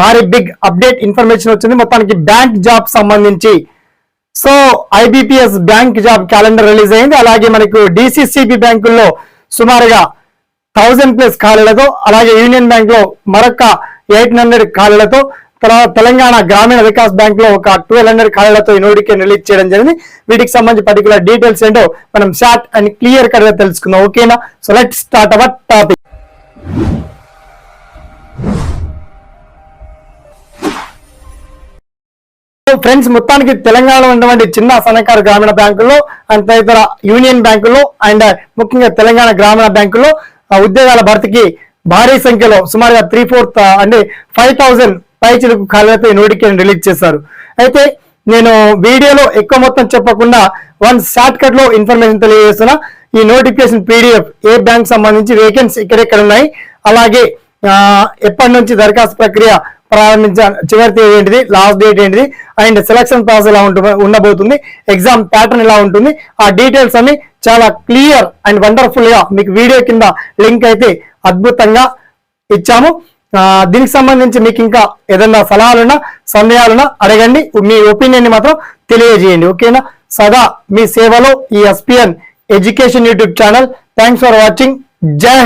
భారీ big update information వచ్చింది. మొత్తానికి బ్యాంక్ జాబ్ సంబంధించి. So IBPS bank job calendar release అయింది. అలాగే మనకు డిసిసిబి బ్యాంకుల్లో సుమారుగా థౌజండ్ ప్లస్ ఖాళీలతో అలాగే యూనియన్ బ్యాంక్లో మరొక ఎయిట్ హండ్రెడ్ ఖాళీలతో తర్వాత తెలంగాణ గ్రామీణ వికాస్ బ్యాంక్లో ఒక ట్వెల్వ్ హండ్రెడ్ ఖాళీలతో ఈ నోటిఫికేషన్ రిలీజ్ చేయడం జరిగింది. వీటికి సంబంధించి పర్టికులర్ డీటెయిల్స్ ఏంటో మనం షార్ట్ అండ్ క్లియర్ కట్గా తెలుసుకుందాం. ఓకేనా so let start our topic friends మొత్తానికి తెలంగాణలో ఉన్నటువంటి చిన్న సన్నకారు గ్రామీణ బ్యాంకుల్లో అండ్ ఇతర యూనియన్ బ్యాంకుల్లో అండ్ ముఖ్యంగా తెలంగాణ గ్రామీణ బ్యాంకుల్లో ఉద్యోగాల భర్తీకి భారీ సంఖ్యలో సుమారుగా త్రీ ఫోర్త్ అంటే ఫైవ్ థౌసండ్ పైచిలకు ఖాళీలతో ఈ నోటిఫికేషన్ రిలీజ్ చేశారు. అయితే నేను వీడియోలో ఎక్కువ మొత్తం చెప్పకుండా వన్ షార్ట్ కట్లో ఇన్ఫర్మేషన్ తెలియజేస్తున్నా. ఈ నోటిఫికేషన్ పీడిఎఫ్ ఏ బ్యాంక్ సంబంధించి వేకెన్సీ ఎక్కడెక్కడ ఉన్నాయి? అలాగే ఎప్పటి నుంచి దరఖాస్తు ప్రక్రియ ప్రారంభించ చివరి తేదీ ఏంటిది? లాస్ట్ డేట్ ఏంటిది? అండ్ సెలక్షన్ ప్రాసెస్ ఎలా ఉండబోతుంది? ఎగ్జామ్ ప్యాటర్న్ ఎలా ఉంటుంది? ఆ డీటెయిల్స్ అన్ని చాలా క్లియర్ అండ్ వండర్ఫుల్గా మీకు వీడియో కింద లింక్ అయితే అద్భుతంగా ఇచ్చాము. దీనికి సంబంధించి మీకు ఇంకా ఏదైనా సలహాలున్నా సందేహాలున్నా అడగండి. మీ ఒపీనియన్ని మాత్రం తెలియజేయండి. ఓకేనా సదా మీ సేవలో ఈ SPN education YouTube channel thanks for watching జై